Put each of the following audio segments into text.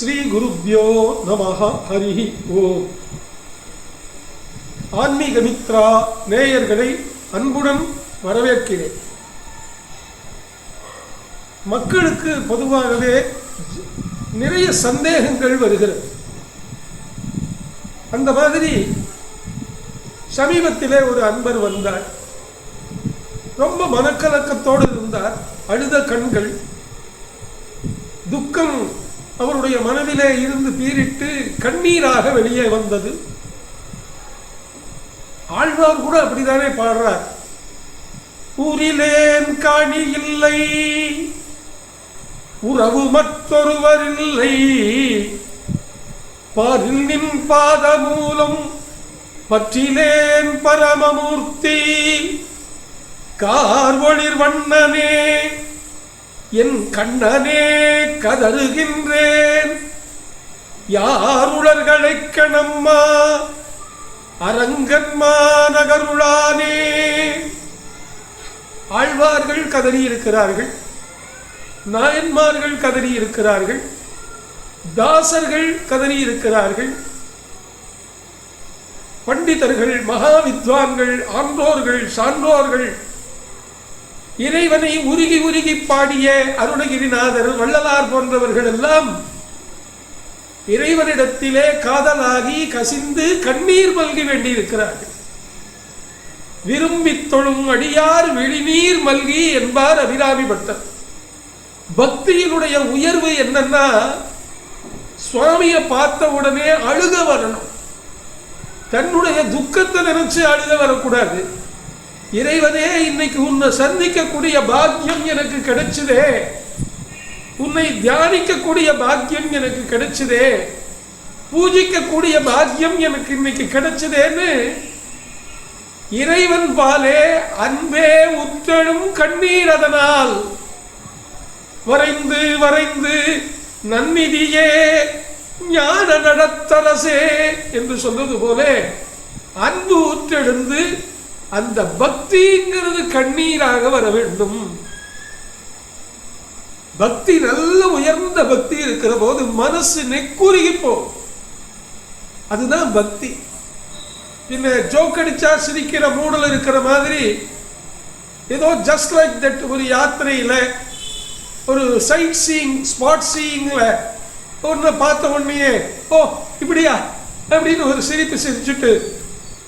ஸ்ரீ குருப்யோ நமஹ ஹரி ஓம் ஆன்மீக மித்ரா நேயர்களை அன்புடன் வரவேற்கிறேன். மக்களுக்கு பொதுவாகவே நிறைய சந்தேகங்கள் வருகிறது. அந்த மாதிரி சமீபத்திலே ஒரு அன்பர் வந்தார். ரொம்ப மனக்கலக்கத்தோடு இருந்தார். அழுத கண்கள் துக்கம் அவருடைய மனதிலே இருந்து பீரிட்டு கண்ணீராக வெளியே வந்தது. ஆழ்வார் கூட அப்படித்தானே பாடுறார். ஊரிலேன் காணி இல்லை உறவு மற்றொருவர் இல்லை. பாரின் பாத மூலம் பற்றிலேன் பரமமூர்த்தி. கார்வொளிர் வண்ணனே என் கண்ணனே கதறுகின்றேன். யாருளர்களைக் கணம்மா அரங்கன்மா நகருளானே ஆழ்வார்கள் கதறி இருக்கிறார்கள் நாயன்மார்கள் கதறி இருக்கிறார்கள் தாசர்கள் கதறியிருக்கிறார்கள். பண்டிதர்கள் மகா வித்வான்கள் ஆன்றோர்கள் சான்றோர்கள் இறைவனை உருகி உருகி பாடிய அருணகிரிநாதர் வள்ளலார் போன்றவர்கள் எல்லாம் இறைவனிடத்திலே காதலாகி கசிந்து கண்ணீர் மல்கி வேண்டியிருக்கிறார்கள். விரும்பி தொழும் அடியார் விழிநீர் மல்கி என்பார் அபிராமி பட்டர். பக்தியினுடைய உயர்வு என்னன்னா சுவாமியை பார்த்த உடனே அழுக வரணும். தன்னுடைய துக்கத்தை நினைச்சு அழுக வரக்கூடாது. இறைவனே இன்னைக்கு உன்னை சந்திக்கக்கூடிய பாக்கியம் எனக்கு கிடைச்சதே. உன்னை தியானிக்கக்கூடிய பாக்கியம் எனக்கு கிடைச்சதே. பூஜிக்கக்கூடிய பாக்கியம் எனக்கு இன்னைக்கு கிடைச்சதேன்னு இறைவன் பாலே அன்பே உத்தழும் கண்ணீர் அதனால். வரைந்து வரைந்து நன்னிதியே ஞான நடத்தரசே என்று சொன்னது போல அன்பு உற்றெழுந்து அந்த பக்திங்கிறது கண்ணீராக வர வேண்டும். பக்தி நல்ல உயர்ந்த பக்தி இருக்கிற போது மனசு நெக்குருகி போகும். அதுதான் பக்தி. பின்ன ஜோக் அடிச்சா சிரிக்கிற மூடல் இருக்கிற மாதிரி ஏதோ ஜஸ்ட் லைக் தட் ஒரு யாத்திரையில் ஒரு சைட் சீயிங் ஸ்பாட் சீயிங்கில் ஒன்று பார்த்த உடனேயே ஓ இப்படியா? அப்படின்னு ஒரு சிரிப்பு சிரிச்சுட்டு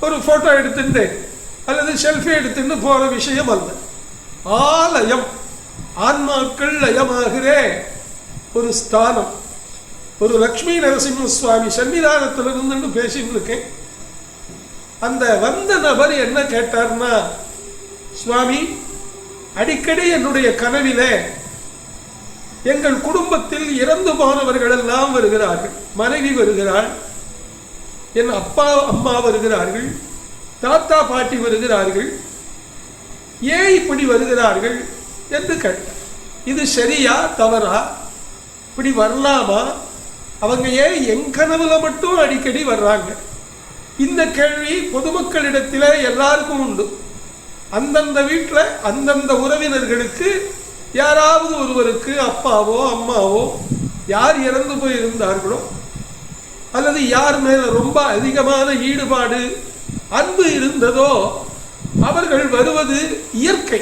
ஒரு ஃபோட்டோ எடுத்துட்டு அல்லது செல்ஃபி எடுத்துட்டு போகிற விஷயம் அல்ல. ஆலயம் ஆன்மாக்கள் லயமாகிறே. ஒரு ஸ்தானம். ஒரு லக்ஷ்மி நரசிம்ம சுவாமி சன்னிதானத்தில் இருந்துன்னு பேசிட்டு இருக்கேன் அந்த வந்த நபர் என்ன கேட்டார்னா சுவாமி அடிக்கடி என்னுடைய கனவிலே எங்கள் குடும்பத்தில் இறந்து போனவர்கள் எல்லாம் வருகிறார்கள். மனைவி வருகிறாள். என் அப்பா அம்மா வருகிறார்கள். தாத்தா பாட்டி வருகிறார்கள். ஏன் இப்படி வருகிறார்கள் என்று கேட்டேன் இது சரியா தவறா? இப்படி வரலாமா? அவங்க ஏன் என் கனவுல மட்டும் அடிக்கடி வர்றாங்க? இந்த கேள்வி பொதுமக்களிடத்தில் எல்லாருக்கும் உண்டு. அந்தந்த வீட்டில் அந்தந்த உறவினர்களுக்கு யாராவது ஒருவருக்கு அப்பாவோ அம்மாவோ யார் இறந்து போய் இருந்தார்களோ அல்லது யார் மேலே ரொம்ப அதிகமான ஈடுபாடு அன்பு இருந்ததோ அவர்கள் வருவது இயற்கை.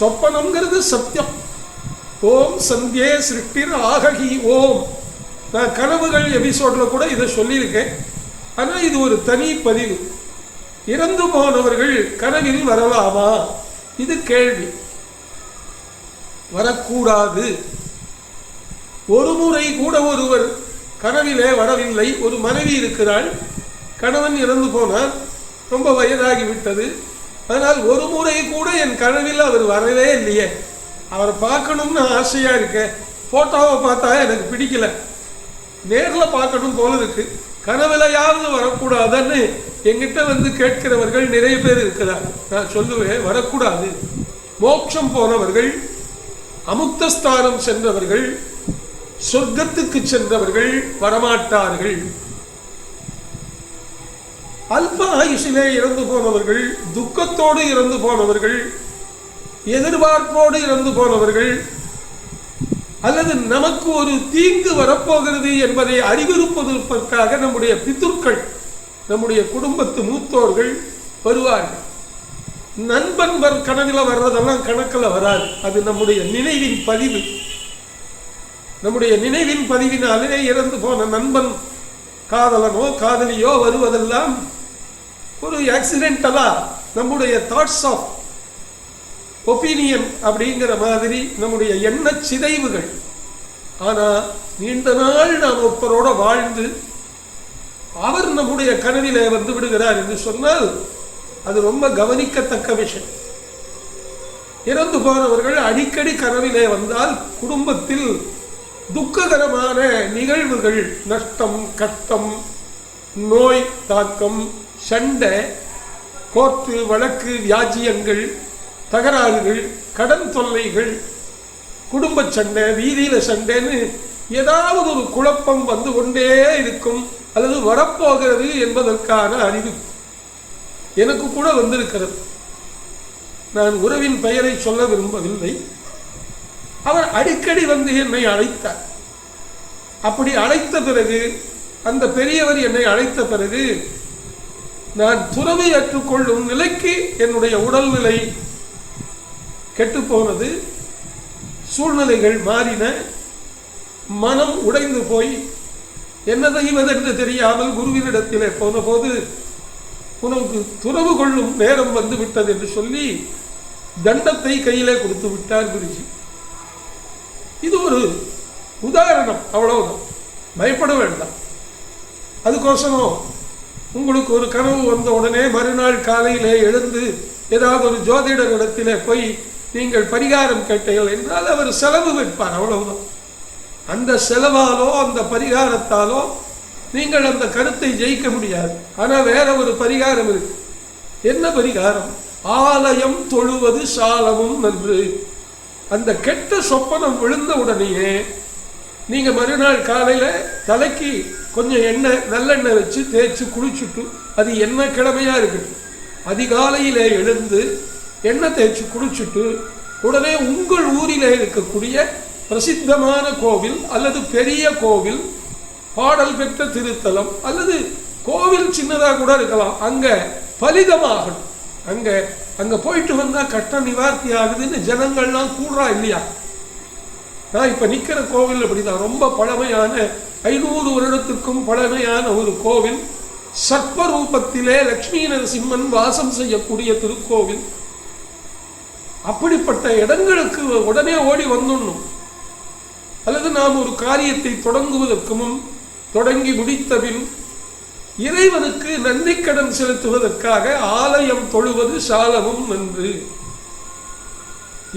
சொப்பனம்ங்கிறது சத்தியம். ஓம் சந்தியே சிருஷ்டிர் ஆககி ஓம். நான் கனவுகள் எபிசோட்ல கூட இதை சொல்லியிருக்கேன். ஆனால் இது ஒரு தனி பதிவு. இறந்து போனவர்கள் கனவில் வரலாமா? இது கேள்வி. வரக்கூடாது. ஒரு முறை கூட ஒருவர் கனவிலே வரவில்லை. ஒரு மனைவி இருக்கிறாள். கணவன் இறந்து போனார். ரொம்ப வயதாகி விட்டது அதனால் ஒரு முறை கூட என் கனவில் அவர் வரவே இல்லையே. அவரை பார்க்கணும்னு ஆசையாக இருக்கேன் ஃபோட்டோவை பார்த்தா எனக்கு பிடிக்கல. நேரில் பார்க்கணும் போல இருக்கு. கனவுலையாவது வரக்கூடாதுன்னு எங்கிட்ட வந்து கேட்கிறவர்கள் நிறைய பேர் இருக்கிறார் நான் சொல்லுவேன் வரக்கூடாது. மோட்சம் போனவர்கள் அமுக்தஸ்தானம் சென்றவர்கள் சொர்க்கத்துக்கு சென்றவர்கள் வரமாட்டார்கள். அல்ப ஆயுஷிலே இறந்து போனவர்கள் துக்கத்தோடு இறந்து போனவர்கள் எதிர்பார்ப்போடு இறந்து போனவர்கள் அல்லது நமக்கு ஒரு தீங்கு வரப்போகிறது என்பதை அறிவிருப்பதற்காக நம்முடைய பித்துக்கள் நம்முடைய குடும்பத்து மூத்தோர்கள் வருவார்கள். நண்பன் வர் கணக்கில் வர்றதெல்லாம் கணக்கில் வராது. அது நம்முடைய நினைவின் பதிவு. நம்முடைய நினைவின் பதிவினாலே இறந்து போன நண்பன் காதலனோ காதலியோ வருவதெல்லாம் ஒரு ஆக்சிடென்டலா நம்முடைய தாட்ஸ் ஆஃப் ஒப்பீனியன் அப்படிங்கிற மாதிரி நம்முடைய எண்ண சிதைவுகள். ஆனால் நீண்ட நாள் நாம் ஒருத்தரோட வாழ்ந்து அவர் நம்முடைய கனவிலே வந்து விடுகிறார் என்று சொன்னால் அது ரொம்ப கவனிக்கத்தக்க விஷயம். இறந்து போனவர்கள் அடிக்கடி கனவிலே வந்தால் குடும்பத்தில் துக்ககரமான நிகழ்வுகள் நஷ்டம் கஷ்டம் நோய் தாக்கம் சண்டை கோர்த்து வழக்கு வியாஜியங்கள் தகராறுகள் கடன் தொல்லைகள் குடும்ப சண்டை வீதியில் சண்டைன்னு ஏதாவது ஒரு குழப்பம் வந்து கொண்டே இருக்கும் அல்லது வரப்போகிறது என்பதற்கான அறிவு எனக்கு கூட வந்திருக்கிறது. நான் உறவின் பெயரை சொல்ல விரும்பவில்லை. அவர் அடிக்கடி வந்து என்னை அழைத்தார். அப்படி அழைத்த பிறகு அந்த பெரியவர் என்னை அழைத்த பிறகு நான் துறவை ஏற்றுக்கொள்ளும் நிலைக்கு என்னுடைய உடல்நிலை கெட்டுப்போனது. சூழ்நிலைகள் மாறின. மனம் உடைந்து போய் என்ன செய்வதென்று தெரியாமல் குருவினிடத்திலே போன போது உனக்கு துறவு கொள்ளும் நேரம் வந்து விட்டது என்று சொல்லி தண்டத்தை கையிலே கொடுத்து விட்டார் குருஜி. இது ஒரு உதாரணம் அவ்வளவுதான். பயப்பட வேண்டாம். அதுக்கோசரம் உங்களுக்கு ஒரு கனவு வந்த உடனே மறுநாள் காலையிலே எழுந்து ஏதாவது ஒரு ஜோதிடர் இடத்திலே போய் நீங்கள் பரிகாரம் கேட்டீர்கள் என்றால் அவர் செலவு வைப்பார் அவ்வளவுதான். அந்த செலவாலோ அந்த பரிகாரத்தாலோ நீங்கள் அந்த கருத்தை ஜெயிக்க முடியாது. ஆனால் வேற ஒரு பரிகாரம் இருக்கு. என்ன பரிகாரம்? ஆலயம் தொழுவது சாலமும் நன்று. அந்த கெட்ட சொப்பனம் விழுந்த உடனேயே நீங்கள் மறுநாள் காலையில் தலைக்கு கொஞ்சம் எண்ணெய் நல்லெண்ணெய் வச்சு தேய்ச்சி குளிச்சுட்டு அது என்ன கிழமையாக இருக்கட்டும் அதிகாலையிலே எழுந்து எண்ணெய் தேய்ச்சி குளிச்சுட்டு உடனே உங்கள் ஊரிலே இருக்கக்கூடிய பிரசித்தமான கோவில் அல்லது பெரிய கோவில் பாடல் பெற்ற திருத்தலம் அல்லது கோவில் சின்னதாக கூட இருக்கலாம். அங்கே பலிதமாகணும். அங்க அங்க போயிட்டு வந்தா கஷ்ட நிவார்த்தி ஆகுதுன்னு ஜனங்கள்லாம் கூடுறா இல்லையா? நான் இப்ப நிக்கிற கோவில் அப்படிதான். ரொம்ப பழமையான ஐநூறு வருடத்திற்கும் பழமையான ஒரு கோவில். சர்ப்ப லக்ஷ்மி நரசிம்மன் வாசம் செய்யக்கூடிய திருக்கோவில். அப்படிப்பட்ட இடங்களுக்கு உடனே ஓடி வந்துடணும். அல்லது நாம் ஒரு காரியத்தை தொடங்குவதற்கு முன் தொடங்கி முடித்த பின் இறைவனுக்கு நன்றிக்கடன் செலுத்துவதற்காக ஆலயம் தொழுவது சாலமும் நன்று.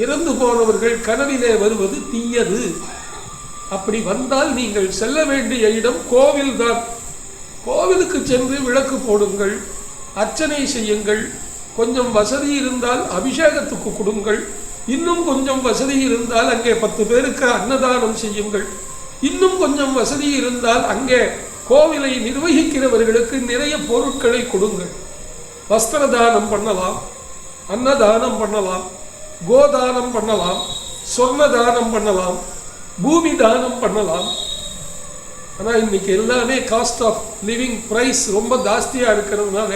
இறந்து போனவர்கள் கனவிலே வருவது தீயது. அப்படி வந்தால் நீங்கள் செல்ல வேண்டிய இடம் கோவில்தான். கோவிலுக்கு சென்று விளக்கு போடுங்கள் அர்ச்சனை செய்யுங்கள் கொஞ்சம் வசதி இருந்தால் அபிஷேகத்துக்கு கொடுங்கள். இன்னும் கொஞ்சம் வசதி இருந்தால் அங்கே பத்து பேருக்கு அன்னதானம் செய்யுங்கள். இன்னும் கொஞ்சம் வசதி இருந்தால் அங்கே கோவிலை நிர்வகிக்கிறவர்களுக்கு நிறைய பொருட்களை கொடுங்கள். வஸ்திர தானம் பண்ணலாம் அன்னதானம் பண்ணலாம் கோதானம் பண்ணலாம் சொர்ண தானம் பண்ணலாம் பூமி தானம் பண்ணலாம். ஆனால் இன்னைக்கு எல்லாமே காஸ்ட் ஆஃப் லிவிங் ப்ரைஸ் ரொம்ப ஜாஸ்தியாக இருக்கிறதுனால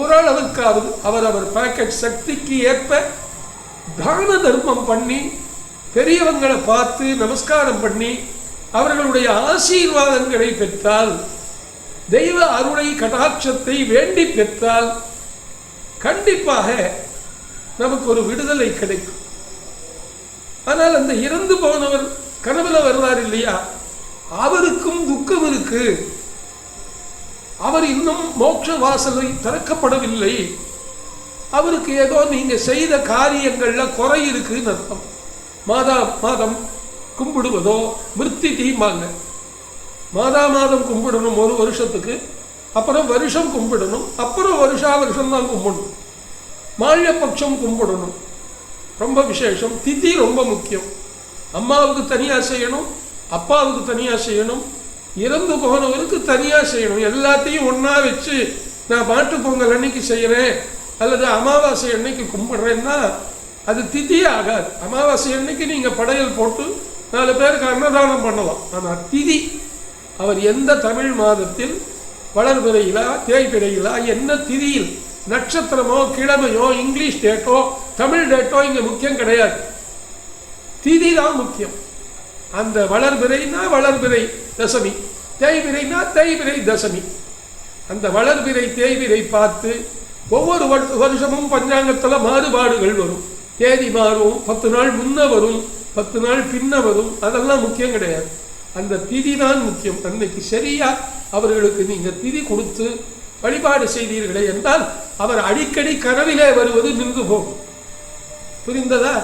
ஓரளவுக்காவது அவர் அவர் பேக்கெட் சக்திக்கு ஏற்ப தான தர்மம் பண்ணி பெரியவங்களை பார்த்து நமஸ்காரம் பண்ணி அவர்களுடைய ஆசீர்வாதங்களை பெற்றால் தெய்வ அருளை கடாட்சத்தை வேண்டி பெற்றால் கண்டிப்பாக நமக்கு ஒரு விடுதலை கிடைக்கும். ஆனால் அந்த இறந்து போனவர் கனவுல வருவார் இல்லையா? அவருக்கும் துக்கம் இருக்கு. அவர் இன்னும் மோட்ச வாசலை திறக்கப்படவில்லை. அவருக்கு ஏதோ நீங்க செய்த காரியங்கள்ல குறை இருக்குன்னு அர்த்தம். மாதா மாதம் கும்பிடுவதோ மிருத்தி தீம்பாங்க. மாதா மாதம் கும்பிடணும் ஒரு வருஷத்துக்கு அப்புறம் வருஷம் கும்பிடணும் அப்புறம் வருஷா வருஷம் தான் கும்பிடணும். மாழியபட்சம் கும்பிடணும். ரொம்ப விசேஷம். திதி ரொம்ப முக்கியம். அம்மாவுக்கு தனியாக செய்யணும் அப்பாவுக்கு தனியாக செய்யணும் இறந்து போனவருக்கு தனியாக செய்யணும். எல்லாத்தையும் ஒன்றா வச்சு நான் மாட்டு பொங்கல் அன்னைக்கு செய்கிறேன் அல்லது அமாவாசை அன்னைக்கு கும்பிட்றேன்னா அது திதி ஆகாது. அமாவாசை அன்னைக்கு நீங்கள் படையல் போட்டு நாலு பேருக்கு அன்னதானம் பண்ணலாம். ஆனால் திதி அவர் எந்த தமிழ் மாதத்தில் வளர்பிறையிலா தேய்பிறையிலா என்ன திதியில் நட்சத்திரமோ கிழமையோ இங்கிலீஷ் டேட்டோ தமிழ் டேட்டோ இங்கே முக்கியம் கிடையாது. திதி தான் முக்கியம். அந்த வளர்பிறைனா வளர்பிறை தசமி தேய்பிறைனா தேய்பிறை தசமி. அந்த வளர்பிறை தேய்பிறை பார்த்து ஒவ்வொரு வருஷமும் பஞ்சாங்கத்தில் மாறுபாடுகள் வரும். தேதி மாறும் பத்து நாள் முன்ன வரும். பத்து நாள் பின்ன வரும் அதெல்லாம் முக்கியம் கிடையாது. அந்த திதி தான் முக்கியம். அன்னைக்கு சரியா அவர்களுக்கு நீங்க திதி கொடுத்து வழிபாடு செய்தீர்களே என்றால் அவர் அடிக்கடி கனவிலே வருவது நின்று போகும். புரிந்ததா?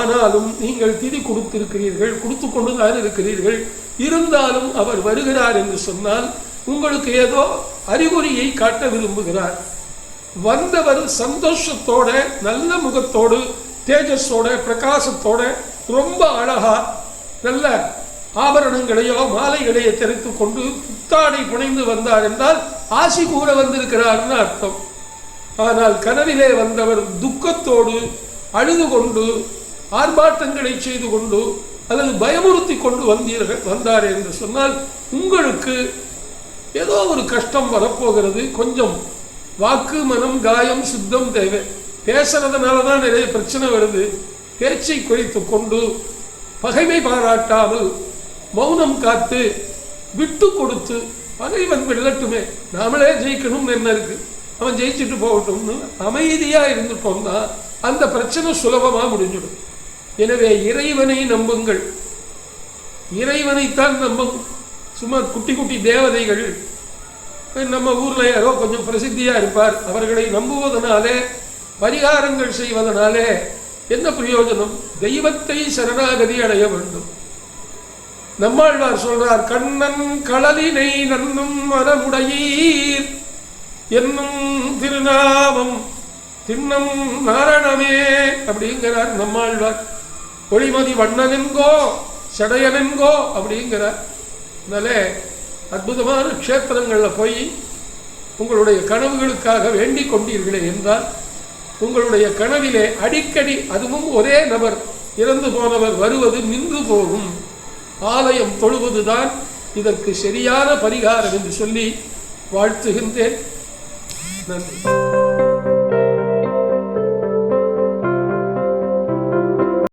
ஆனாலும் நீங்கள் திதி கொடுத்திருக்கிறீர்கள் கொடுத்து கொண்டுதான் இருக்கிறீர்கள். இருந்தாலும் அவர் வருகிறார் என்று சொன்னால் உங்களுக்கு ஏதோ அறிகுறியை காட்ட விரும்புகிறார். வந்தவர் சந்தோஷத்தோட நல்ல முகத்தோடு தேஜஸோட பிரகாசத்தோட ரொம்ப அழகா நல்ல ஆபரணங்களையோ மாலைகளையோ தெரித்து கொண்டு புத்தாடை புனைந்து வந்தார் என்றால் ஆசி கூற வந்திருக்கிறார்னு அர்த்தம். ஆனால் கனவிலே வந்தவர் துக்கத்தோடு அழுது கொண்டு ஆர்ப்பாட்டங்களை செய்து கொண்டு அல்லது பயமுறுத்தி கொண்டு வந்தீர்கள் வந்தார் என்று சொன்னால் உங்களுக்கு ஏதோ ஒரு கஷ்டம் வரப்போகிறது. கொஞ்சம் வாக்கு மனம் காயம் சித்தம் தேவை. பேசுறதுனால தான் நிறைய பிரச்சனை வருது. பேச்சை குறைத்து கொண்டு பகைமை பாராட்டாமல் மௌனம் காத்து விட்டு கொடுத்து பகைவன் வெல்லட்டுமே நாமளே ஜெயிக்கணும்னு என்ன இருக்கு? அவன் ஜெயிச்சுட்டு போகட்டும்னு அமைதியாக இருந்துட்டோம்னா அந்த பிரச்சனை சுலபமாக முடிஞ்சிடும். எனவே இறைவனை நம்புங்கள். இறைவனைத்தான் நம்பும். சும்மா குட்டி குட்டி தேவதைகள். நம்ம ஊரில் யாரோ கொஞ்சம் பிரசித்தியாக இருப்பார். அவர்களை நம்புவதனாலே பரிகாரங்கள் செய்வதனாலே என்ன பிரயோஜனம்? தெய்வத்தை சரணாகதி அடைய வேண்டும். நம்மாழ்வார் சொல்றார் கண்ணன் களலினை நன்னும் மனமுடையீர் என்னும் திருநாமம் திண்ணம் நாரணமே அப்படிங்கிறார் நம்மாழ்வார். ஒளிமதி வண்ணனென்கோ செடையனென்கோ அப்படிங்கிறார். அதனாலே அற்புதமான க்ஷேத்திரங்களில் போய் உங்களுடைய கனவுகளுக்காக வேண்டிக் கொண்டீர்களே என்றால் உங்களுடைய கனவிலே அடிக்கடி அதுவும் ஒரே நபர் இறந்து போனவர் வருவது நின்று போகும். ஆலயம் தொழுவதுதான் இதற்கு சரியான பரிகாரம் என்று சொல்லி வாழ்த்துகின்றேன். நன்றி.